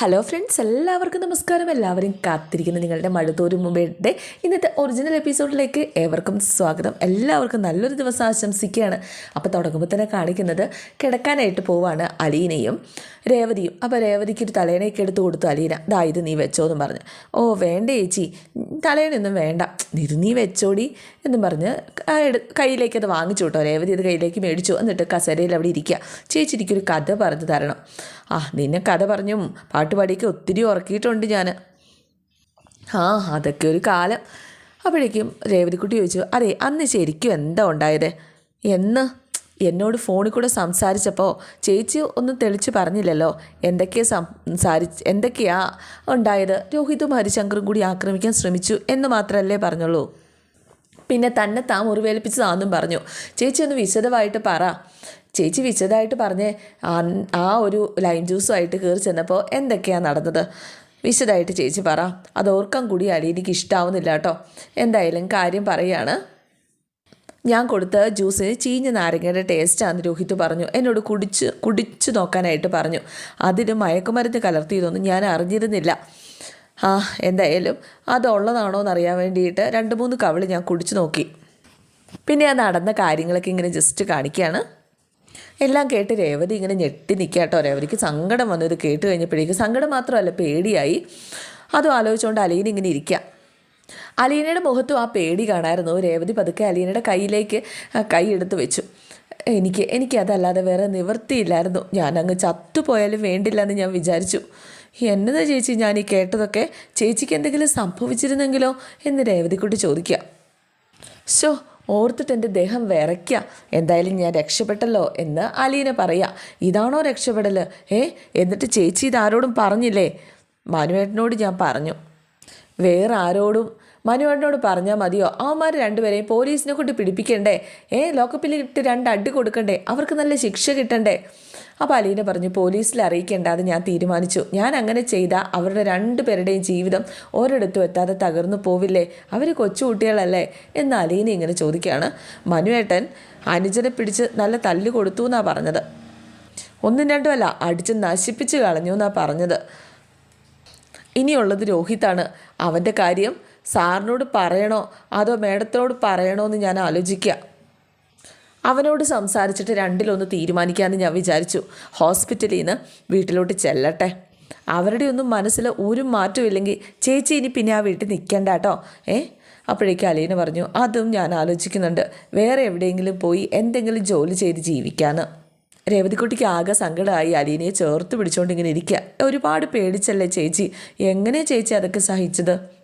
Hello friends എല്ലാവർക്കും നമസ്കാരം. എല്ലാവരും കാത്തിരിക്കുന്ന നിങ്ങളുടെ മഴത്തോരു മുമ്പേടെ ഇന്നത്തെ ഒറിജിനൽ എപ്പിസോഡിലേക്ക് ഏവർക്കും സ്വാഗതം. എല്ലാവർക്കും നല്ലൊരു ദിവസം ആശംസിക്കുകയാണ്. അപ്പോൾ തുടങ്ങുമ്പോൾ തന്നെ കാണിക്കുന്നത് കിടക്കാനായിട്ട് പോവാണ് അലീനയും. രേവതിയും. അപ്പോൾ രേവതിക്ക് ഒരു തലേണയൊക്കെ എടുത്ത് കൊടുത്തു അലീന ദാ ഇത് നീ വെച്ചോ എന്നും പറഞ്ഞ്. ഓ വേണ്ട ചേച്ചി. തലേണയൊന്നും വേണ്ട. ഇത് നീ വെച്ചോടി എന്നും പറഞ്ഞ് കയ്യിലേക്ക് അത് വാങ്ങിച്ചു കേട്ടോ. രേവതി അത് കയ്യിലേക്ക് മേടിച്ചു. എന്നിട്ട് കസരയിൽ അവിടെ ഇരിക്കുക. ചേച്ചി എനിക്കൊരു കഥ പറഞ്ഞു തരണം. ആ നിന്നെ കഥ പറഞ്ഞും പാട്ടുപാടിയൊക്കെ ഒത്തിരി ഉറക്കിയിട്ടുണ്ട് ഞാൻ ആ അതൊക്കെ ഒരു കാലം. അപ്പോഴേക്കും രേവതിക്കുട്ടി ചോദിച്ചു അതെ അന്ന് ശരിക്കും എന്താ ഉണ്ടായത്? എന്ന് എന്നോട് ഫോണിൽ കൂടെ സംസാരിച്ചപ്പോൾ ചേച്ചി ഒന്നും തെളിച്ച് പറഞ്ഞില്ലല്ലോ. എന്തൊക്കെയാ സംസാരിച്ച് എന്തൊക്കെയാ ഉണ്ടായത്? രോഹിതും ഹരിശങ്കറും കൂടി ആക്രമിക്കാൻ ശ്രമിച്ചു എന്ന് മാത്രമല്ലേ പറഞ്ഞുള്ളൂ. പിന്നെ തന്നെ താൻ മുറിവേൽപ്പിച്ചതാണെന്നും പറഞ്ഞു. ചേച്ചി ഒന്ന് വിശദമായിട്ട് പറ. ചേച്ചി വിശദമായിട്ട് പറഞ്ഞ് ആ- ഒരു ലൈം ജ്യൂസുമായിട്ട് കയറി ചെന്നപ്പോൾ എന്തൊക്കെയാണ് നടന്നത്? വിശദമായിട്ട് ചേച്ചി പറ. അത് കൂടി അലീനിക്ക് ഇഷ്ടാവുന്നില്ല കേട്ടോ. എന്തായാലും കാര്യം പറയുകയാണ് ഞാൻ കൊടുത്ത ജ്യൂസിന് ചീഞ്ഞ നാരങ്ങയുടെ ടേസ്റ്റാന്ന് രോഹിത് പറഞ്ഞു. എന്നോട് കുടിച്ച് കുടിച്ചു നോക്കാനായിട്ട് പറഞ്ഞു. അതിന് മയക്കുമരുന്ന് കലർത്തിയതൊന്നും ഞാൻ അറിഞ്ഞിരുന്നില്ല. ആ എന്തായാലും അതുള്ളതാണോ എന്നറിയാൻ വേണ്ടിയിട്ട് രണ്ട് മൂന്ന് കവിൾ ഞാൻ കുടിച്ചു നോക്കി. പിന്നെ ആ നടന്ന കാര്യങ്ങളൊക്കെ ഇങ്ങനെ ജസ്റ്റ് കാണിക്കുകയാണ് എല്ലാം കേട്ട് രേവതി ഇങ്ങനെ ഞെട്ടി നിൽക്കുക കേട്ടോ. രേവതിക്ക് സങ്കടം വന്നു. ഇത് കേട്ട് കഴിഞ്ഞപ്പോഴേക്കും സങ്കടം മാത്രമല്ല പേടിയായി. അതും ആലോചിച്ചുകൊണ്ട് അലീന ഇങ്ങനെ ഇരിക്കുക. അലീനയുടെ മുഖത്തും ആ പേടി കാണായിരുന്നു. രേവതി പതുക്കെ അലീനയുടെ കയ്യിലേക്ക് കൈ എടുത്തു വെച്ചു. എനിക്ക് എനിക്ക് അതല്ലാതെ വേറെ നിവൃത്തിയില്ലായിരുന്നു. ഞാനങ്ങ് ചത്തുപോയാലും വേണ്ടില്ല എന്ന് ഞാൻ വിചാരിച്ചു. എന്നതാ ചേച്ചി ഞാൻ ഈ കേട്ടതൊക്കെ ചേച്ചിക്ക് എന്തെങ്കിലും സംഭവിച്ചിരുന്നെങ്കിലോ? എന്ന് രേവതിക്കുട്ടി ചോദിക്കുക. ഷോ ഓർത്തിട്ട് എന്റെ ദേഹം വിറയ്ക്കുക എന്തായാലും ഞാൻ രക്ഷപ്പെട്ടല്ലോ എന്ന് അലീന പറയാ. ഇതാണോ രക്ഷപ്പെടൽ ഏ എന്നിട്ട് ചേച്ചി ഇതാരോടും പറഞ്ഞില്ലേ? മാനുവേട്ടനോട് ഞാൻ പറഞ്ഞു. വേറെ ആരോടും മനുവേട്ടനോട് പറഞ്ഞാൽ മതിയോ? അവന്മാർ രണ്ടുപേരെയും പോലീസിനെ കൊണ്ട് പിടിപ്പിക്കണ്ടേ? ഏ ലോക്കപ്പിൽ ഇട്ട് രണ്ട് അടി കൊടുക്കണ്ടേ? അവർക്ക് നല്ല ശിക്ഷ കിട്ടണ്ടേ? അപ്പോൾ അലീന പറഞ്ഞു പോലീസിൽ അറിയിക്കേണ്ട അത് ഞാൻ തീരുമാനിച്ചു. ഞാൻ അങ്ങനെ ചെയ്താൽ അവരുടെ രണ്ടുപേരുടെയും ജീവിതം ഒരിടത്തും എത്താതെ തകർന്നു പോവില്ലേ? അവർ കൊച്ചുകുട്ടികളല്ലേ എന്ന് അലീന ഇങ്ങനെ ചോദിക്കുകയാണ്. മനുവേട്ടൻ അനുജനെ പിടിച്ച് നല്ല തല്ല് കൊടുത്തു എന്നാണ് പറഞ്ഞത്. ഒന്നും രണ്ടുമല്ല അടിച്ച് നശിപ്പിച്ച് കളഞ്ഞു എന്നാണ് പറഞ്ഞത്. ഇനിയുള്ളത് രോഹിതാണ് അവന്റെ കാര്യം സാറിനോട് പറയണോ? അതോ മേഡത്തിനോട് പറയണോ എന്ന് ഞാൻ ആലോചിക്കുക അവനോട് സംസാരിച്ചിട്ട് രണ്ടിലൊന്ന് തീരുമാനിക്കാമെന്ന് ഞാൻ വിചാരിച്ചു. ഹോസ്പിറ്റലിൽ നിന്ന് വീട്ടിലോട്ട് ചെല്ലട്ടെ. അവരുടെ ഒന്നും മനസ്സിൽ ഒരു മാറ്റമില്ലെങ്കിൽ ചേച്ചി ഇനി പിന്നെ ആ വീട്ടിൽ നിൽക്കണ്ട കേട്ടോ. ഏ? അപ്പോഴേക്കും അലീന പറഞ്ഞു അതും ഞാൻ ആലോചിക്കുന്നുണ്ട്. വേറെ എവിടെയെങ്കിലും പോയി എന്തെങ്കിലും ജോലി ചെയ്ത് ജീവിക്കാന്ന്. രേവതിക്കുട്ടിക്ക് ആകെ സങ്കടമായി അലീനയെ ചേർത്ത് പിടിച്ചുകൊണ്ട് ഇങ്ങനെ ഇരിക്കുക ഒരുപാട് പേടിച്ചല്ലേ ചേച്ചി? എങ്ങനെ ചേച്ചി അതൊക്കെ സഹിച്ചത്?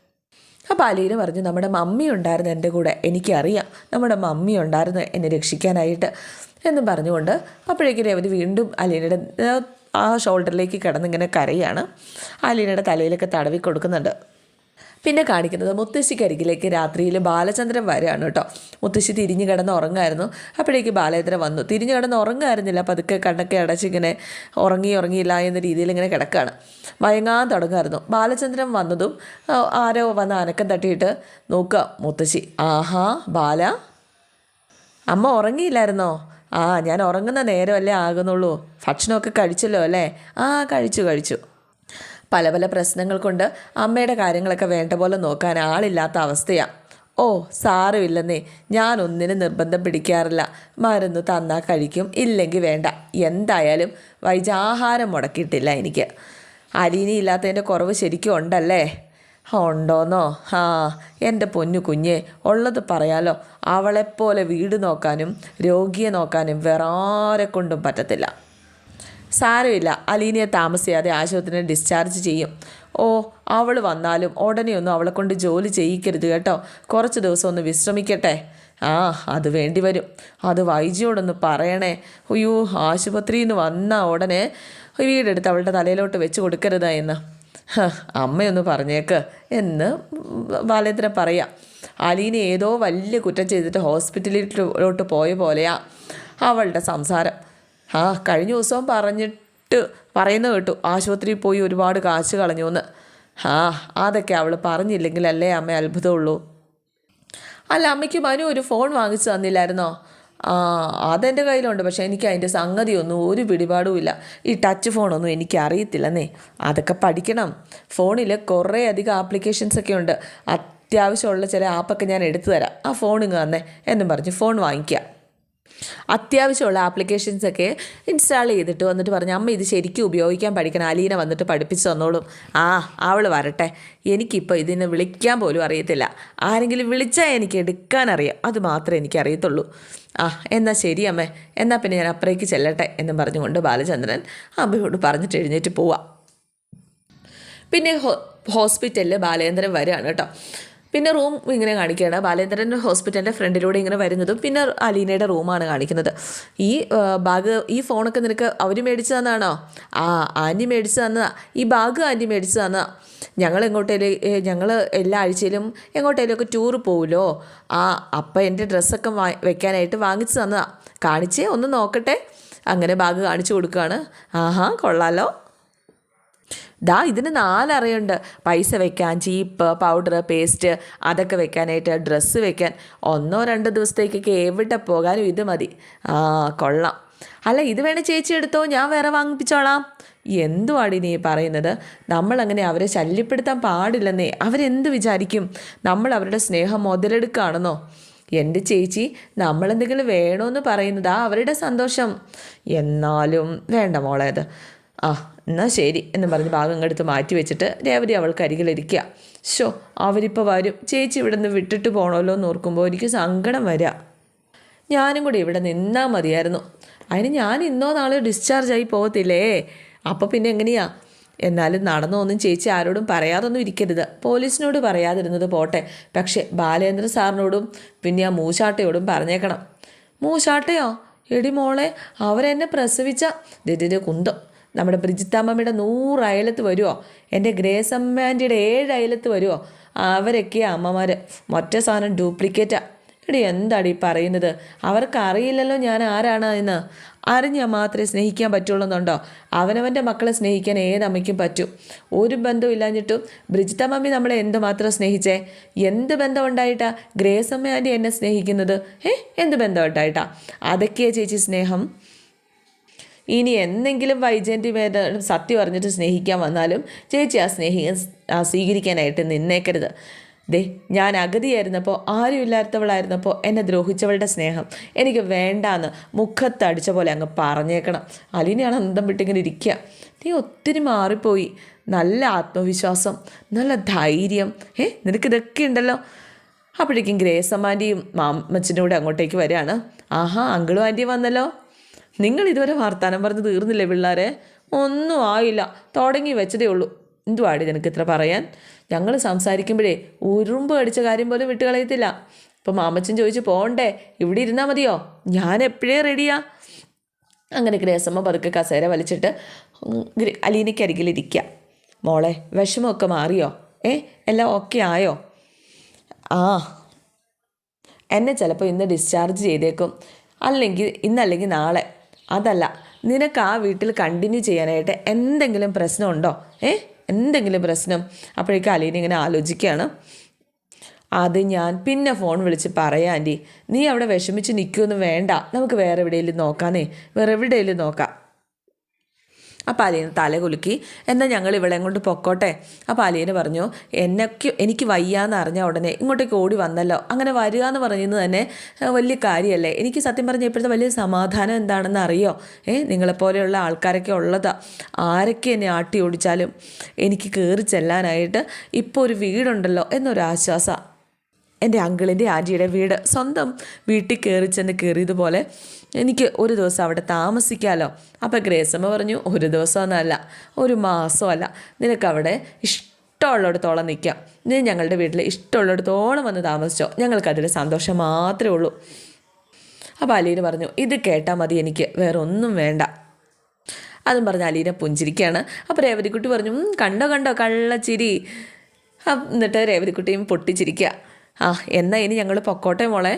അപ്പോൾ അലീന പറഞ്ഞു നമ്മുടെ മമ്മി ഉണ്ടായിരുന്നു എന്റെ കൂടെ എനിക്കറിയാം നമ്മുടെ മമ്മി ഉണ്ടായിരുന്നു എന്നെ രക്ഷിക്കാനായിട്ട് എന്ന് പറഞ്ഞുകൊണ്ട് അപ്പോഴേക്കും രേവതി വീണ്ടും അലീനയുടെ ആ ഷോൾഡറിലേക്ക് കിടന്നിങ്ങനെ കരയാണ്. അലീനയുടെ തലയിലൊക്കെ തടവി കൊടുക്കുന്നുണ്ട്. പിന്നെ കാണിക്കുന്നത് മുത്തശ്ശിക്കരികിലേക്ക് രാത്രിയിൽ ബാലചന്ദ്രൻ വരെയാണ് കേട്ടോ. മുത്തശ്ശി തിരിഞ്ഞു കിടന്ന് ഉറങ്ങായിരുന്നു. അപ്പോഴേക്ക് ബാലചന്ദ്രൻ വന്നു. തിരിഞ്ഞു കിടന്ന് ഉറങ്ങായിരുന്നില്ല. പതുക്കെ കണ്ണൊക്കെ അടച്ചിങ്ങനെ ഉറങ്ങി ഉറങ്ങിയില്ല എന്ന രീതിയിൽ ഇങ്ങനെ കിടക്കുകയാണ് വയങ്ങാൻ തുടങ്ങായിരുന്നു. ബാലചന്ദ്രൻ വന്നതും ആരോ വന്ന് അനക്കം തട്ടിയിട്ട് നോക്കുക. മുത്തശ്ശി ആഹാ ബാല അമ്മ ഉറങ്ങിയില്ലായിരുന്നോ? ആ ഞാൻ ഉറങ്ങുന്ന നേരമല്ലേ ആകുന്നുള്ളൂ. ഭക്ഷണമൊക്കെ കഴിച്ചല്ലോ അല്ലേ? ആ കഴിച്ചു കഴിച്ചു. പല പല പ്രശ്നങ്ങൾ കൊണ്ട് അമ്മയുടെ കാര്യങ്ങളൊക്കെ വേണ്ട പോലെ നോക്കാൻ ആളില്ലാത്ത അവസ്ഥയാണ് ഓ സാരമില്ലെന്നേ. ഞാൻ ഒന്നിനും നിർബന്ധം പിടിക്കാറില്ല. മരുന്ന് തന്നാൽ കഴിക്കും ഇല്ലെങ്കിൽ വേണ്ട. എന്തായാലും വൈജാഹാരം മുടക്കിയിട്ടില്ല എനിക്ക്. അലീനി ഇല്ലാത്തതിന്റെ കുറവ് ശരിക്കും ഉണ്ടല്ലേ? ഉണ്ടോന്നോ? ആ എന്റെ പൊന്നു കുഞ്ഞെ ഉള്ളത് പറയാലോ. അവളെപ്പോലെ വീട് നോക്കാനും രോഗിയെ നോക്കാനും വേറെ ആരെ കൊണ്ടും പറ്റത്തില്ല. സാരമില്ല. അലീനയെ താമസിയാതെ ആശുപത്രിയിൽ ഡിസ്ചാർജ് ചെയ്യും. ഓ അവൾ വന്നാലും ഉടനെ ഒന്നും അവളെ കൊണ്ട് ജോലി ചെയ്യിക്കരുത് കേട്ടോ. കുറച്ച് ദിവസം ഒന്ന് വിശ്രമിക്കട്ടെ. ആ അത് വേണ്ടി വരും. അത് വൈജിയോടൊന്ന് പറയണേ. അയ്യോ ആശുപത്രിയിൽ നിന്ന് വന്ന ഉടനെ വീടെടുത്ത് അവളുടെ തലയിലോട്ട് വെച്ച് കൊടുക്കരുത് എന്ന്. അമ്മയൊന്ന് പറഞ്ഞേക്ക്. എന്ന് ബാലേന്ദ്രൻ പറയാം. അലീന ഏതോ വലിയ കുറ്റം ചെയ്തിട്ട് ഹോസ്പിറ്റലിലോട്ട് പോയ പോലെയാ അവളുടെ സംസാരം. ആ കഴിഞ്ഞ ദിവസം പറഞ്ഞിട്ട് പറയുന്നത് കേട്ടു. ആശുപത്രിയിൽ പോയി ഒരുപാട് കാശ് കളഞ്ഞു എന്ന് ആ അതൊക്കെ അവൾ പറഞ്ഞില്ലെങ്കിലല്ലേ അമ്മ അത്ഭുതമുള്ളൂ? അല്ല അമ്മയ്ക്ക് മനു ഒരു ഫോൺ വാങ്ങിച്ചു തന്നില്ലായിരുന്നോ? ആ അതെന്റെ കയ്യിലുണ്ട്. പക്ഷേ എനിക്ക് അതിന്റെ സംഗതിയൊന്നും ഒരു പിടിപാടുമില്ല ഈ ടച്ച് ഫോണൊന്നും എനിക്ക് അറിയത്തില്ലെന്നേ. അതൊക്കെ പഠിക്കണം. ഫോണിൽ കുറേ അധികം ആപ്ലിക്കേഷൻസ് ഒക്കെ ഉണ്ട്. അത്യാവശ്യമുള്ള ചില ആപ്പൊക്കെ ഞാൻ എടുത്തു തരാം. ആ ഫോൺ ഇങ്ങ് തന്നെ എന്നും പറഞ്ഞ് ഫോൺ വാങ്ങിക്കുക അത്യാവശ്യമുള്ള ആപ്ലിക്കേഷൻസൊക്കെ ഇൻസ്റ്റാൾ ചെയ്തിട്ട് വന്നിട്ട് പറഞ്ഞു അമ്മ ഇത് ശരിക്കും ഉപയോഗിക്കാൻ പഠിക്കണം. അലീന വന്നിട്ട് പഠിപ്പിച്ച് തന്നോളും. ആ അവൾ വരട്ടെ. എനിക്കിപ്പോൾ ഇതിനെ വിളിക്കാൻ പോലും അറിയത്തില്ല. ആരെങ്കിലും വിളിച്ചാൽ എനിക്ക് എടുക്കാൻ അറിയാം. അത് മാത്രമേ എനിക്ക് അറിയത്തുള്ളൂ. ആ എന്നാൽ ശരി അമ്മേ. എന്നാൽ പിന്നെ ഞാൻ അപ്പുറേക്ക് ചെല്ലട്ടെ എന്നും പറഞ്ഞുകൊണ്ട് ബാലചന്ദ്രൻ അമ്മയോട് പറഞ്ഞിട്ട് എഴുന്നേറ്റ് പോവാം. പിന്നെ ഹോസ്പിറ്റലിൽ ബാലേന്ദ്രൻ വരികയാണ് കേട്ടോ. പിന്നെ റൂം ഇങ്ങനെ കാണിക്കുകയാണ്. ബാലേന്ദ്രൻ ഹോസ്പിറ്റലിന്റെ ഫ്രണ്ടിലൂടെ ഇങ്ങനെ വരുന്നതും പിന്നെ അലീനയുടെ റൂമാണ് കാണിക്കുന്നത്. ഈ ബാഗ് ഈ ഫോണൊക്കെ നിനക്ക് അവർ മേടിച്ചു തന്നാണോ? ആ ആന്റി മേടിച്ചു തന്നതാ ഈ ബാഗ് ആന്റി മേടിച്ചു തന്നതാ ഞങ്ങൾ എങ്ങോട്ടേലും ഞങ്ങൾ എല്ലാ ആഴ്ചയിലും എങ്ങോട്ടേലുമൊക്കെ ടൂർ പോകുമല്ലോ ആ അപ്പം എന്റെ ഡ്രസ്സൊക്കെ വാ വെക്കാനായിട്ട് വാങ്ങിച്ചു തന്നതാ. കാണിച്ചേ ഒന്ന് നോക്കട്ടെ. അങ്ങനെ ബാഗ് കാണിച്ചു കൊടുക്കുകയാണ്. ആഹാ കൊള്ളാലോ. ദാ ഇതിന് നാലറയുണ്ട്. പൈസ വെക്കാൻ ചീപ്പ് പൗഡർ പേസ്റ്റ് അതൊക്കെ വെക്കാനായിട്ട് ഡ്രസ്സ് വെക്കാൻ. ഒന്നോ രണ്ടോ ദിവസത്തേക്കൊക്കെ എവിടെ പോകാനും ഇത് മതി. ആ കൊള്ളാം. അല്ല ഇത് വേണേൽ ചേച്ചി എടുത്തോ? ഞാൻ വേറെ വാങ്ങിപ്പിച്ചോളാം. എന്തുവാടി നീ പറയുന്നത്? നമ്മളങ്ങനെ അവരെ ശല്യപ്പെടുത്താൻ പാടില്ലെന്നേ. അവരെന്ത് വിചാരിക്കും? നമ്മൾ അവരുടെ സ്നേഹം മുതലെടുക്കുകയാണെന്നോ? എന്റെ ചേച്ചി നമ്മളെന്തെങ്കിലും വേണമെന്ന് പറയുന്നതാ അവരുടെ സന്തോഷം. എന്നാലും വേണ്ട മോളേത് ആ എന്നാൽ ശരി എന്ന് പറഞ്ഞ് ഭാഗം എടുത്ത് മാറ്റി വെച്ചിട്ട് രേവതി അവൾക്ക് അരികിലിരിക്കുക ഷോ അവരിപ്പോൾ വരും. ചേച്ചി ഇവിടെ നിന്ന് വിട്ടിട്ട് പോകണമല്ലോ എന്ന് ഓർക്കുമ്പോൾ എനിക്ക് സങ്കടം വരിക ഞാനും കൂടി ഇവിടെ നിന്നാൽ മതിയായിരുന്നു. അതിന് ഞാൻ ഇന്നോ നാളെയോ ഡിസ്ചാർജ് ആയി പോകത്തില്ലേ? അപ്പോൾ പിന്നെ എങ്ങനെയാ? എന്നാലും നടന്നൊന്നും ചേച്ചി ആരോടും പറയാതൊന്നും ഇരിക്കരുത്. പോലീസിനോട് പറയാതിരുന്നത് പോട്ടെ. പക്ഷേ ബാലേന്ദ്ര സാറിനോടും പിന്നെ ആ മൂശാട്ടയോടും പറഞ്ഞേക്കണം. മൂശാട്ടയോ? എടി മോളെ അവരെന്നെ പ്രസവിച്ച ദിദിന്റെ കുന്തം. നമ്മുടെ ബ്രിജിത്താമ്മയുടെ നൂറ് അയലത്ത് വരുമോ എന്റെ ഗ്രേസ് ഏഴ് അയലത്ത് വരുമോ അവരൊക്കെ അമ്മമാർ മറ്റേ സാധനം ഡ്യൂപ്ലിക്കേറ്റാണ് എടി എന്താടി പറയുന്നത്? അവർക്ക് അറിയില്ലല്ലോ ഞാൻ ആരാണ് എന്ന്. അറിഞ്ഞാൽ മാത്രമേ സ്നേഹിക്കാൻ പറ്റുള്ളൂ എന്നുണ്ടോ അവനവന്റെ മക്കളെ സ്നേഹിക്കാൻ ഏതമ്മയ്ക്കും പറ്റും. ഒരു ബന്ധവും ഇല്ലാഞ്ഞിട്ടും ബ്രിജിത്ത മമ്മി നമ്മളെ എന്തുമാത്രം സ്നേഹിച്ചേ? എന്ത് ബന്ധം ഉണ്ടായിട്ടാ ആന്റെ എന്നെ സ്നേഹിക്കുന്നത്? ഏ എന്ത് ബന്ധം ഉണ്ടായിട്ടാ അതൊക്കെയാ ചേച്ചി സ്നേഹം. ഇനി എന്തെങ്കിലും വൈജയന്തി വേദ സത്യം അറിഞ്ഞിട്ട് സ്നേഹിക്കാൻ വന്നാലും ചേച്ചി ആ സ്നേഹി ആ സ്വീകരിക്കാനായിട്ട് നിന്നേക്കരുത്. ദേ ഞാൻ അഗതിയായിരുന്നപ്പോൾ ആരും ഇല്ലാത്തവളായിരുന്നപ്പോൾ എന്നെ ദ്രോഹിച്ചവളുടെ സ്നേഹം എനിക്ക് വേണ്ടാന്ന് മുഖത്തടിച്ച പോലെ അങ്ങ് പറഞ്ഞേക്കണം. അലീനയാണ് അന്തം വിട്ടിങ്ങനെ ഇരിക്കുക നീ ഒത്തിരി മാറിപ്പോയി. നല്ല ആത്മവിശ്വാസം നല്ല ധൈര്യം. ഏ നിനക്കിതൊക്കെ ഉണ്ടല്ലോ. അപ്പോഴേക്കും ഗ്രേസമ്മാന്റെയും അമ്മാന്റെയും കൂടെ അങ്ങോട്ടേക്ക് വരികയാണ്. ആഹാ അങ്കിളും ആന്റിയും വന്നല്ലോ. നിങ്ങൾ ഇതുവരെ വർത്താനം പറഞ്ഞ് തീർന്നില്ലേ പിള്ളേരെ? ഒന്നും ആയില്ല. തുടങ്ങി വെച്ചതേ ഉള്ളൂ. എന്തുവാടി നിനക്ക് ഇത്ര പറയാൻ? ഞങ്ങൾ സംസാരിക്കുമ്പോഴേ ഉരുമ്പ് അടിച്ച കാര്യം പോലും വിട്ടുകളയത്തില്ല. ഇപ്പം മാമച്ചൻ ചോദിച്ചു പോകണ്ടേ ഇവിടെ ഇരുന്നാൽ മതിയോ? ഞാൻ എപ്പോഴേ റെഡിയാ അങ്ങനെ ഗ്രേസമ്മ പതുക്കെ കസേര വലിച്ചിട്ട് അലീനയ്ക്ക് അരികിലിരിക്കുക മോളെ വിഷമമൊക്കെ മാറിയോ? ഏ എല്ലാം ഓക്കെ ആയോ? ആ. എന്നെ ചിലപ്പോൾ ഇന്ന് ഡിസ്ചാർജ് ചെയ്തേക്കും. അല്ലെങ്കിൽ ഇന്നല്ലെങ്കിൽ നാളെ. അതല്ല നിനക്ക് ആ വീട്ടിൽ കണ്ടിന്യൂ ചെയ്യാനായിട്ട് എന്തെങ്കിലും പ്രശ്നമുണ്ടോ? ഏ? എന്തെങ്കിലും പ്രശ്നം? അപ്പോഴേക്കും അലീന ഇങ്ങനെ ആലോചിക്കുകയാണ്. അത് ഞാൻ പിന്നെ ഫോൺ വിളിച്ച് പറയാം നീ അവിടെ വിഷമിച്ച് നിൽക്കുമെന്ന് വേണ്ട. നമുക്ക് വേറെ എവിടെയെങ്കിലും നോക്കാന്നേ. വേറെ എവിടെയെങ്കിലും നോക്കാം. അപ്പോൾ അലീന തല കുലുക്കി എന്നാൽ ഞങ്ങൾ ഇവിടെ കൊണ്ട് പൊക്കോട്ടെ? അപ്പോൾ അലീന പറഞ്ഞു എന്നൊക്കെ എനിക്ക് വയ്യാന്ന് അറിഞ്ഞ ഉടനെ ഇങ്ങോട്ടേക്ക് ഓടി വന്നല്ലോ. അങ്ങനെ വരിക എന്ന് പറയുന്നത് തന്നെ വലിയ കാര്യമല്ലേ? എനിക്ക് സത്യം പറഞ്ഞ ഇപ്പോഴത്തെ വലിയ സമാധാനം എന്താണെന്ന് അറിയോ? ഏ നിങ്ങളെപ്പോലെയുള്ള ആൾക്കാരൊക്കെ ഉള്ളതാ. ആരൊക്കെ എന്നെ ആട്ടി ഓടിച്ചാലും എനിക്ക് കയറി ചെല്ലാനായിട്ട് ഇപ്പോൾ ഒരു വീടുണ്ടല്ലോ ആശ്വാസമാണ് എന്റെ അങ്കിളിന്റെ ആന്റിയുടെ വീട്. സ്വന്തം വീട്ടിൽ കയറി ചെന്ന് കയറിയതുപോലെ എനിക്ക് ഒരു ദിവസം അവിടെ താമസിക്കാമല്ലോ അപ്പോൾ ഗ്രേസമ്മ പറഞ്ഞു ഒരു ദിവസമൊന്നുമല്ല ഒരു മാസമല്ല. നിനക്കവിടെ ഇഷ്ടമുള്ളിടത്തോളം നിൽക്കാം. നീ ഞങ്ങളുടെ വീട്ടിൽ ഇഷ്ടമുള്ളിടത്തോളം വന്ന് താമസിച്ചോ. ഞങ്ങൾക്കതിൽ സന്തോഷം മാത്രമേ ഉള്ളൂ. അപ്പോൾ അലീന പറഞ്ഞു ഇത് കേട്ടാൽ മതി എനിക്ക് വേറെ ഒന്നും വേണ്ട. അതും പറഞ്ഞ് അലീന പുഞ്ചിരിക്കുകയാണ്. അപ്പോൾ രേവതിക്കുട്ടി പറഞ്ഞു കണ്ടോ കണ്ടോ കള്ളച്ചിരി. എന്നിട്ട് രേവതിക്കുട്ടിയും പൊട്ടിച്ചിരിക്കുക. ആ എന്നാ ഇനി ഞങ്ങൾ പൊക്കോട്ടെ മോളെ?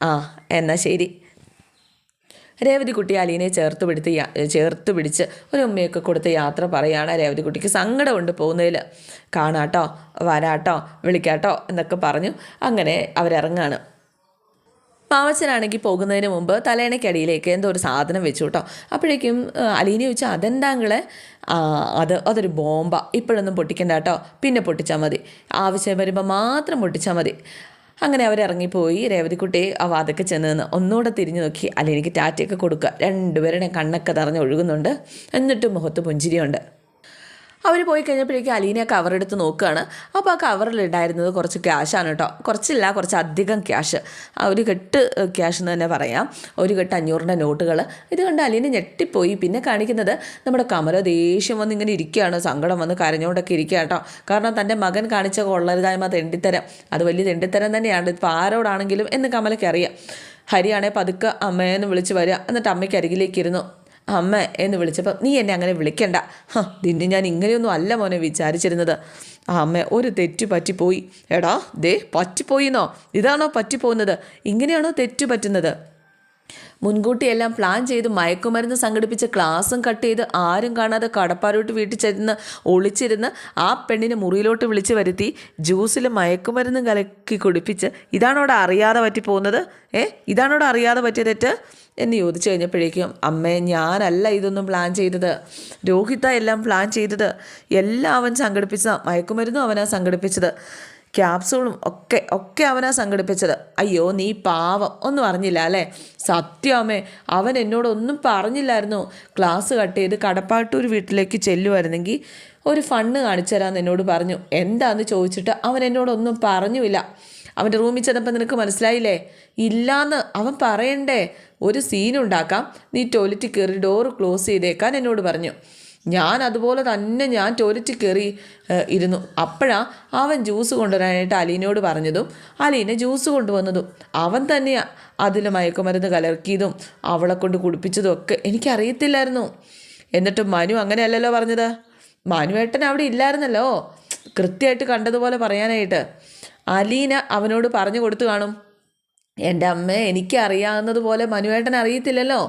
ആ എന്നാ ശരി. രേവതിക്കുട്ടി അലീനെ ചേർത്ത് പിടുത്ത് ചേർത്ത് പിടിച്ച് ഒരു ഉമ്മയൊക്കെ കൊടുത്ത് യാത്ര പറയുകയാണ് രേവതിക്കുട്ടിക്ക് സങ്കടമുണ്ട് പോകുന്നതിൽ കാണാട്ടോ വരാട്ടോ വിളിക്കാട്ടോ എന്നൊക്കെ പറഞ്ഞു അങ്ങനെ അവരിറങ്ങാണ്. മാമച്ചനാണെങ്കിൽ പോകുന്നതിന് മുമ്പ് തലേണയ്ക്കടിയിലേക്ക് എന്തോ ഒരു സാധനം വെച്ചു കേട്ടോ അപ്പോഴേക്കും അലീനെ അലീന ചോദിച്ചു അതെന്താങ്ങളെ അത് അതൊരു ബോംബ. ഇപ്പോഴൊന്നും പൊട്ടിക്കണ്ട കേട്ടോ. പിന്നെ പൊട്ടിച്ചാൽ മതി. ആവശ്യം വരുമ്പോൾ മാത്രം പൊട്ടിച്ചാൽ മതി. അങ്ങനെ അവരിറങ്ങിപ്പോയി രേവതിക്കുട്ടി ആ വാതൊക്കെ ചെന്ന് നിന്ന് ഒന്നുകൂടെ തിരിഞ്ഞു നോക്കി. അലീനയ്ക്ക് ടാറ്റയൊക്കെ കൊടുക്കുക രണ്ടുപേരുടെ കണ്ണൊക്കെ തറഞ്ഞ് ഒഴുകുന്നുണ്ട്. എന്നിട്ടും മുഖത്ത് പുഞ്ചിരിയുണ്ട്. അവർ പോയി കഴിഞ്ഞപ്പോഴേക്കും അലീന കവർ എടുത്ത് നോക്കുകയാണ്. അപ്പോൾ ആ കവറിലുണ്ടായിരുന്നത് കുറച്ച് ക്യാഷാണ് കേട്ടോ കുറച്ചില്ല കുറച്ച് അധികം ക്യാഷ് ആ ഒരു കെട്ട് ക്യാഷ് എന്ന് തന്നെ പറയാം. ഒരു കെട്ട് അഞ്ഞൂറിന്റെ നോട്ടുകൾ ഇത് കണ്ട് അലീന ഞെട്ടിപ്പോയി. പിന്നെ കാണിക്കുന്നത് നമ്മുടെ കമല ദേഷ്യം വന്ന് ഇങ്ങനെ ഇരിക്കുകയാണ്. സങ്കടം വന്ന് കരഞ്ഞുകൊണ്ടൊക്കെ ഇരിക്കുക കേട്ടോ കാരണം തന്റെ മകൻ കാണിച്ച കൊള്ളരുതായ്മ തെണ്ടിത്തരം. അത് വലിയ തെണ്ടിത്തരം തന്നെയാണ്. ഇപ്പോൾ ആരോടാണെങ്കിലും എന്ന് കമലയ്ക്ക് അറിയാം. ഹരിയാണെ പതുക്കെ അമ്മയെന്ന് വിളിച്ച് വരിക എന്നിട്ട് അമ്മയ്ക്ക് അരികിലേക്ക് ഇരുന്നു. അമ്മ എന്ന് വിളിച്ചപ്പോൾ നീ എന്നെ അങ്ങനെ വിളിക്കണ്ട. ഹ നിന്നെ ഞാൻ ഇങ്ങനെയൊന്നും അല്ല മോനെ വിചാരിച്ചിരുന്നത്. ആ അമ്മ ഒരു തെറ്റു പറ്റിപ്പോയി. എടാ ദേ പറ്റിപ്പോയിന്നോ? ഇതാണോ പറ്റിപ്പോകുന്നത്? ഇങ്ങനെയാണോ തെറ്റു പറ്റുന്നത്? മുൻകൂട്ടി എല്ലാം പ്ലാൻ ചെയ്ത് മയക്കുമരുന്ന് സംഘടിപ്പിച്ച് ക്ലാസ്സും കട്ട് ചെയ്ത് ആരും കാണാതെ കടപ്പാരോട്ട് വീട്ടിൽ ചെന്ന് ഒളിച്ചിരുന്ന് ആ പെണ്ണിനെ മുറിയിലോട്ട് വിളിച്ച് വരുത്തി ജ്യൂസിൽ മയക്കുമരുന്നും കലക്കി കുടിപ്പിച്ച് ഇതാണോടെ അറിയാതെ പറ്റി പോകുന്നത് ഏ ഇതാണോടെ അറിയാതെ പറ്റിയ തെറ്റ്? എന്ന് ചോദിച്ചു കഴിഞ്ഞപ്പോഴേക്കും അമ്മേ ഞാനല്ല ഇതൊന്നും പ്ലാൻ ചെയ്തത്. രോഹിത എല്ലാം പ്ലാൻ ചെയ്തത്. എല്ലാം അവൻ സംഘടിപ്പിച്ച മയക്കുമരുന്നും അവനാ സംഘടിപ്പിച്ചത്. ക്യാപ്സൂളും ഒക്കെ ഒക്കെ അവനാ സംഘടിപ്പിച്ചത്. അയ്യോ നീ പാവം. ഒന്നും അറിഞ്ഞില്ല അല്ലേ? സത്യമേ അവൻ എന്നോടൊന്നും പറഞ്ഞില്ലായിരുന്നു. ക്ലാസ് കട്ട് ചെയ്ത് കടപ്പാട്ടൂർ വീട്ടിലേക്ക് ചെല്ലുമായിരുന്നെങ്കിൽ ഒരു ഫണ്ട് കാണിച്ചു തരാമെന്ന് എന്നോട് പറഞ്ഞു. എന്താന്ന് ചോദിച്ചിട്ട് അവൻ എന്നോടൊന്നും പറഞ്ഞുമില്ല. അവന്റെ റൂമിൽ ചെന്നപ്പോൾ നിനക്ക് മനസ്സിലായില്ലേ? ഇല്ലാന്ന് അവൻ പറയണ്ടേ. ഒരു സീനുണ്ടാക്കാം നീ ടോയ്ലറ്റിൽ കയറി ഡോറ് ക്ലോസ് ചെയ്തേക്കാൻ എന്നോട് പറഞ്ഞു. ഞാൻ അതുപോലെ തന്നെ ഞാൻ ടോയ്ലറ്റിൽ കയറി ഇരുന്നു. അപ്പോഴാണ് അവൻ ജ്യൂസ് കൊണ്ടുവരാനായിട്ട് അലീനയോട് പറഞ്ഞതും അലീനെ ജ്യൂസ് കൊണ്ടുവന്നതും അവൻ തന്നെയാണ് അതിൽ മയക്കുമരുന്ന് കലർക്കിയതും അവളെ കൊണ്ട് കുടിപ്പിച്ചതും ഒക്കെ എനിക്കറിയത്തില്ലായിരുന്നു. എന്നിട്ട് മനു അങ്ങനെയല്ലല്ലോ പറഞ്ഞത്? മനുവേട്ടൻ അവിടെ ഇല്ലായിരുന്നല്ലോ. കൃത്യമായിട്ട് കണ്ടതുപോലെ പറയാനായിട്ട്. അലീന അവനോട് പറഞ്ഞു കൊടുത്തു കാണും. എന്റെ അമ്മ എനിക്ക് അറിയാവുന്നതുപോലെ മനുവേട്ടൻ അറിയത്തില്ലല്ലോ.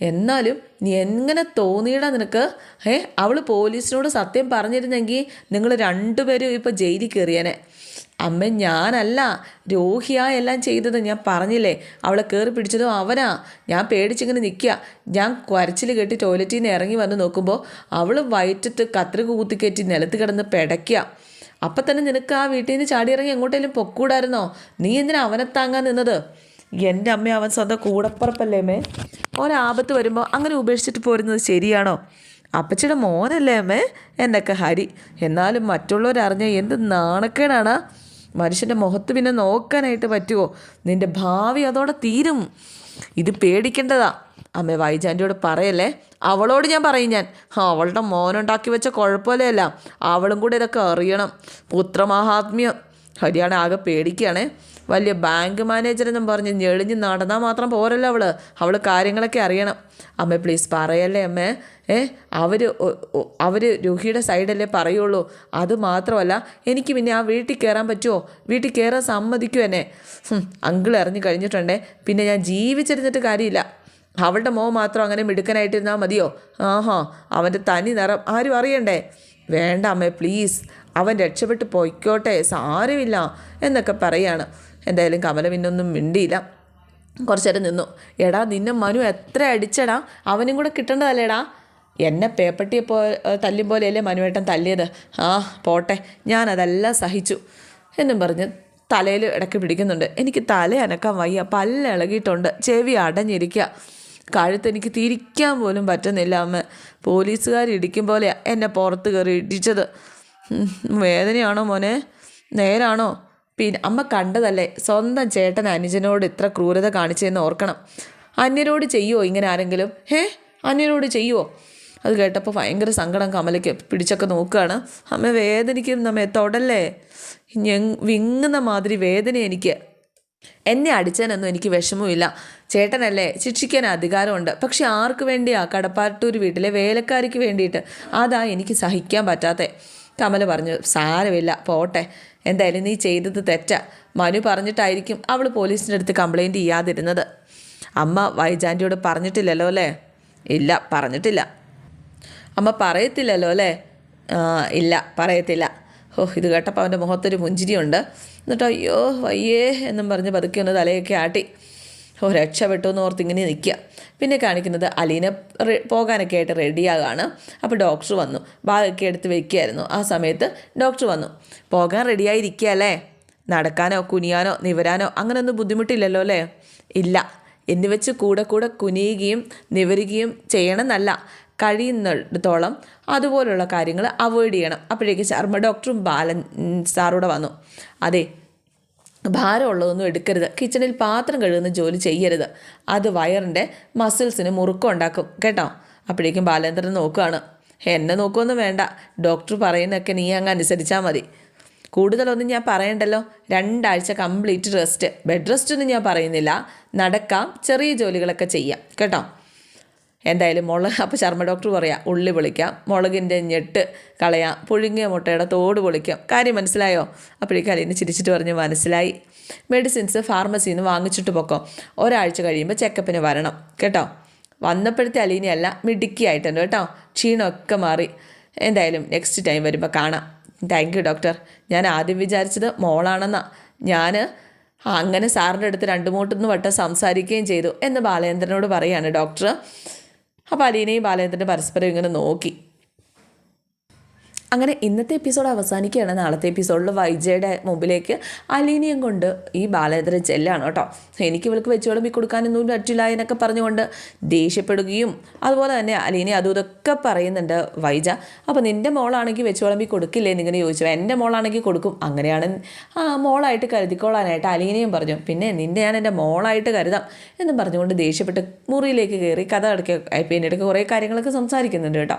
എന്നാലും നീ എങ്ങനെ തോന്നിയിടാ നിനക്ക്? ഏ അവൾ പോലീസിനോട് സത്യം പറഞ്ഞിരുന്നെങ്കിൽ നിങ്ങൾ രണ്ടുപേരും ഇപ്പോൾ ജയിലിൽ കയറിയനെ അമ്മ ഞാനല്ല രോഹിയാ എല്ലാം ചെയ്തത് ഞാൻ പറഞ്ഞില്ലേ? അവളെ കയറി പിടിച്ചതും അവനാ. ഞാൻ പേടിച്ചിങ്ങനെ നിൽക്കുക ഞാൻ കുരച്ചിൽ കെട്ടി ടോയ്ലറ്റിൽ നിന്ന് ഇറങ്ങി വന്ന് നോക്കുമ്പോൾ അവൾ വയറ്റത്ത് കത്രിക കുത്തിക്കയറ്റി നിലത്ത് കിടന്ന് പിടയ്ക്കുക അപ്പം തന്നെ നിനക്ക് ആ വീട്ടിൽ നിന്ന് ചാടിയിറങ്ങി എങ്ങോട്ടേലും പൊക്കൂടായിരുന്നോ? നീ എന്തിനാ അവനെ താങ്ങാൻ നിന്നത്? എന്റെ അമ്മ അവൻ സ്വന്തം കൂടപ്പുറപ്പല്ലേ അമ്മേ? ആപത്ത് വരുമ്പോൾ അങ്ങനെ ഉപേക്ഷിച്ചിട്ട് പോരുന്നത് ശരിയാണോ? അപ്പച്ചിയുടെ മോനല്ലേ അമ്മേ? എന്നൊക്കെ ഹരി. എന്നാലും മറ്റുള്ളവരറിഞ്ഞ എന്ത് നാണക്കേടാണ്? മനുഷ്യന്റെ മുഖത്ത് പിന്നെ നോക്കാനായിട്ട് പറ്റുമോ നിന്റെ ഭാവി അതോടെ തീരും. ഇത് പേടിക്കേണ്ടതാ. അമ്മ വൈജാന്റിയോട് പറയല്ലേ? അവളോട് ഞാൻ പറയും ഞാൻ. അവളുടെ മോനുണ്ടാക്കി വെച്ച കുഴപ്പമില്ല അവളും കൂടെ ഇതൊക്കെ അറിയണം. പുത്രമാഹാത്മ്യം. ഹരിയാണ ആകെ പേടിക്കുകയാണേ. വലിയ ബാങ്ക് മാനേജറെന്നും പറഞ്ഞ് ഞെളിഞ്ഞ് നടന്നാൽ മാത്രം പോരല്ലോ അവൾ. അവൾ കാര്യങ്ങളൊക്കെ അറിയണം. അമ്മ പ്ലീസ് പറയല്ലേ അമ്മേ? ഏ അവർ അവർ രുഹിയുടെ സൈഡല്ലേ പറയുള്ളൂ. അത് മാത്രമല്ല എനിക്ക് പിന്നെ ആ വീട്ടിൽ കയറാൻ പറ്റുമോ വീട്ടിൽ കയറാൻ സമ്മതിക്കും എന്നെ. അങ്കിൾ ഇറങ്ങി കഴിഞ്ഞിട്ടുണ്ടേ. പിന്നെ ഞാൻ ജീവിച്ചിരുന്നിട്ട് കാര്യമില്ല. അവളുടെ മോ മാത്രം അങ്ങനെ മിടുക്കനായിട്ടിരുന്നാൽ മതിയോ? ആഹാ അവന്റെ തനി നിറം ആരും അറിയണ്ടേ? വേണ്ട അമ്മേ പ്ലീസ് അവൻ രക്ഷപ്പെട്ട് പോയിക്കോട്ടെ സാരമില്ല എന്നൊക്കെ പറയാണ്. എന്തായാലും കമല പിന്നൊന്നും മിണ്ടിയില്ല. കുറച്ചു നേരം നിന്നു. എടാ നിന്നെ മനു എത്ര അടിച്ചടാ? അവനും കൂടെ കിട്ടേണ്ടതല്ലേടാ? എന്നെ പേപ്പട്ടിയെ പോ തല്ലും പോലെയല്ലേ മനുവേട്ടൻ തല്ലിയത്? ആ പോട്ടെ ഞാനതെല്ലാം സഹിച്ചു എന്നും പറഞ്ഞ് തലയിൽ ഇടയ്ക്ക് പിടിക്കുന്നുണ്ട്. എനിക്ക് തല അനക്കാൻ വയ്യ. പല്ല് ഇളകിയിട്ടുണ്ട്. ചെവി അടഞ്ഞിരിക്കുക കഴുത്ത് എനിക്ക് തിരിക്കാൻ പോലും പറ്റുന്നില്ല. അമ്മ പോലീസുകാർ ഇടിക്കും പോലെ എന്നെ പുറത്ത് കയറി ഇടിച്ചത്. വേദനയാണോ മോനെ? നേരാണോ? പിന്നെ അമ്മ കണ്ടതല്ലേ സ്വന്തം ചേട്ടൻ അനുജനോട് ഇത്ര ക്രൂരത കാണിച്ചതെന്ന് ഓർക്കണം. അന്യരോട് ചെയ്യുമോ ഇങ്ങനെ ആരെങ്കിലും? ഹേ അന്യരോട് ചെയ്യുമോ അത് കേട്ടപ്പോൾ ഭയങ്കര സങ്കടം കമലയ്ക്ക് പിടിച്ചൊക്കെ നോക്കുകയാണ്. അമ്മ വേദനിക്കും നമ്മെ തൊടല്ലേ? വിങ്ങുന്ന മാതിരി വേദന എനിക്ക്. എന്നെ അടിച്ചതിനൊന്നും എനിക്ക് വിഷമമില്ല ചേട്ടനല്ലേ ശിക്ഷിക്കാൻ അധികാരമുണ്ട്. പക്ഷെ ആർക്ക് വേണ്ടിയാ കടപ്പാട്ടൂർ വീട്ടിലെ വേലക്കാരിക്ക് വേണ്ടിയിട്ട്? അതാ എനിക്ക് സഹിക്കാൻ പറ്റാത്തേ. കമല പറഞ്ഞു സാരമില്ല പോട്ടെ. എന്തായാലും നീ ചെയ്തത് തെറ്റാ. മനു പറഞ്ഞിട്ടായിരിക്കും അവൾ പോലീസിന്റെ അടുത്ത് കംപ്ലൈന്റ് ചെയ്യാതിരുന്നത്. അമ്മ വൈജാന്റിയോട് പറഞ്ഞിട്ടില്ലല്ലോ അല്ലേ? ഇല്ല പറഞ്ഞിട്ടില്ല. അമ്മ പറയത്തില്ലല്ലോ അല്ലേ? ഇല്ല പറയത്തില്ല. ഓ ഇത് കേട്ടപ്പോൾ അവന്റെ മുഖത്തൊരു പുഞ്ചിരിയുണ്ട്. എന്നിട്ട് അയ്യോ വയ്യേ എന്നും പറഞ്ഞ് പതുക്കെ ഒന്ന് തലയൊക്കെ ആട്ടി. ഓ രക്ഷപ്പെട്ടു എന്ന് ഓർത്ത് ഇങ്ങനെ നിൽക്കുക പിന്നെ കാണിക്കുന്നത് അലീന പോകാനൊക്കെ ആയിട്ട് റെഡിയാകാണ്. അപ്പോൾ ഡോക്ടർ വന്നു. ബാഗൊക്കെ എടുത്ത് വെക്കുകയായിരുന്നു ആ സമയത്ത് ഡോക്ടർ വന്നു. പോകാൻ റെഡിയായിരിക്കുക അല്ലേ? നടക്കാനോ കുനിയാനോ നിവരാനോ അങ്ങനെയൊന്നും ബുദ്ധിമുട്ടില്ലല്ലോ അല്ലേ? ഇല്ല. എന്ന് വെച്ച് കൂടെ കൂടെ കുനിയുകയും നിവരുകയും ചെയ്യണമെന്നല്ല. കഴിയുന്നിടത്തോളം അതുപോലുള്ള കാര്യങ്ങൾ അവോയ്ഡ് ചെയ്യണം. അപ്പോഴേക്ക് ചർമ്മ ഡോക്ടറും ബാലൻ സാറൂടെ വന്നു. അതെ ഭാരമുള്ളതൊന്നും എടുക്കരുത്. കിച്ചണിൽ പാത്രം കഴുകുന്ന ജോലി ചെയ്യരുത്. അത് വയറിന്റെ മസിൽസിന് മുറുക്കം ഉണ്ടാക്കും. കേട്ടോ? അപ്പോഴേക്കും ബാലേന്ദ്രൻ നോക്കുകയാണ് എന്നെ നോക്കുമൊന്നും വേണ്ട. ഡോക്ടർ പറയുന്നതൊക്കെ നീ അങ്ങ് അനുസരിച്ചാൽ മതി. കൂടുതലൊന്നും ഞാൻ പറയണ്ടല്ലോ. രണ്ടാഴ്ച കംപ്ലീറ്റ് റെസ്റ്റ് ബെഡ് റെസ്റ്റ് ഒന്നും ഞാൻ പറയുന്നില്ല. നടക്കാം. ചെറിയ ജോലികളൊക്കെ ചെയ്യാം. കേട്ടോ? എന്തായാലും മുളക് അപ്പോൾ ചർമ്മ ഡോക്ടർ പറയാം ഉള്ളി പൊളിക്കാം മുളകിന്റെ ഞെട്ട് കളയാം പുഴുങ്ങിയ മുട്ടയുടെ തോട് പൊളിക്കാം. കാര്യം മനസ്സിലായോ? അപ്പോഴേക്കും അലീന ചിരിച്ചിട്ട് പറഞ്ഞ് മനസ്സിലായി. മെഡിസിൻസ് ഫാർമസിയിൽ നിന്ന് വാങ്ങിച്ചിട്ട് പൊക്കോ. ഒരാഴ്ച കഴിയുമ്പോൾ ചെക്കപ്പിന് വരണം കേട്ടോ? വന്നപ്പോഴത്തെ അലീനയല്ല മിടുക്കിയായിട്ടുണ്ട് കേട്ടോ. ക്ഷീണമൊക്കെ മാറി. എന്തായാലും നെക്സ്റ്റ് ടൈം വരുമ്പോൾ കാണാം. താങ്ക് യു ഡോക്ടർ ഞാൻ ആദ്യം വിചാരിച്ചത് മോളാണെന്നാ. ഞാൻ അങ്ങനെ സാറിന്റെ അടുത്ത് രണ്ട് മൂട്ടൊന്ന് വട്ടം സംസാരിക്കുകയും ചെയ്തു എന്ന് ബാലേന്ദ്രനോട് പറയാണ് ഡോക്ടർ അപ്പോൾ അലീനയും ബാലേന്ദ്രനും പരസ്പരം ഇങ്ങനെ നോക്കി. അങ്ങനെ ഇന്നത്തെ എപ്പിസോഡ് അവസാനിക്കുകയാണ്. നാളത്തെ എപ്പിസോഡിൽ വൈജയുടെ മുമ്പിലേക്ക് അലീനിയം കൊണ്ട് ഈ ബാലേന്ദ്രൻ ചെല്ലാണ് കേട്ടോ. എനിക്ക് ഇവൾക്ക് വെച്ച് വിളമ്പി കൊടുക്കാനൊന്നും പറ്റില്ല എന്നൊക്കെ പറഞ്ഞുകൊണ്ട് ദേഷ്യപ്പെടുകയും അതുപോലെ തന്നെ അലീനി അതും ഇതൊക്കെ പറയുന്നുണ്ട് വൈജ. അപ്പോൾ നിന്റെ മോളാണെങ്കിൽ വെച്ച് വിളമ്പി കൊടുക്കില്ലേ? എന്നിങ്ങനെ ചോദിച്ചു. എന്റെ മോളാണെങ്കിൽ കൊടുക്കും. അങ്ങനെയാണ് ആ മോളായിട്ട് കരുതിക്കോളാനായിട്ട് അലീനയും പറഞ്ഞു. പിന്നെ നിന്നെ ഞാൻ എന്റെ മോളായിട്ട് കരുതാം എന്നും പറഞ്ഞുകൊണ്ട് ദേഷ്യപ്പെട്ട് മുറിയിലേക്ക് കയറി കഥ അടക്കുക പിന്നീട് കുറേ കാര്യങ്ങളൊക്കെ സംസാരിക്കുന്നുണ്ട് കേട്ടോ.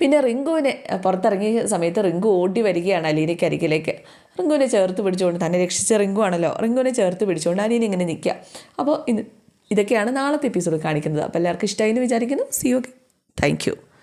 പിന്നെ റിങ്കുവിനെ പുറത്തിറങ്ങിയ സമയത്ത് റിങ്കു ഓടി വരികയാണ് അലീനയ്ക്ക് അരികിലേക്ക്. റിങ്കുവിനെ ചേർത്ത് പിടിച്ചുകൊണ്ട് തന്നെ രക്ഷിച്ച റിങ്കു ആണല്ലോ. റിങ്കുവിനെ ചേർത്ത് പിടിച്ചുകൊണ്ട് അലീന ഇങ്ങനെ നിൽക്കുക. അപ്പോൾ ഇത് ഇതൊക്കെയാണ് നാളത്തെ എപ്പിസോഡ് കാണിക്കുന്നത്. അപ്പോൾ എല്ലാവർക്കും ഇഷ്ടമായി എന്ന് വിചാരിക്കുന്നു. C okay thank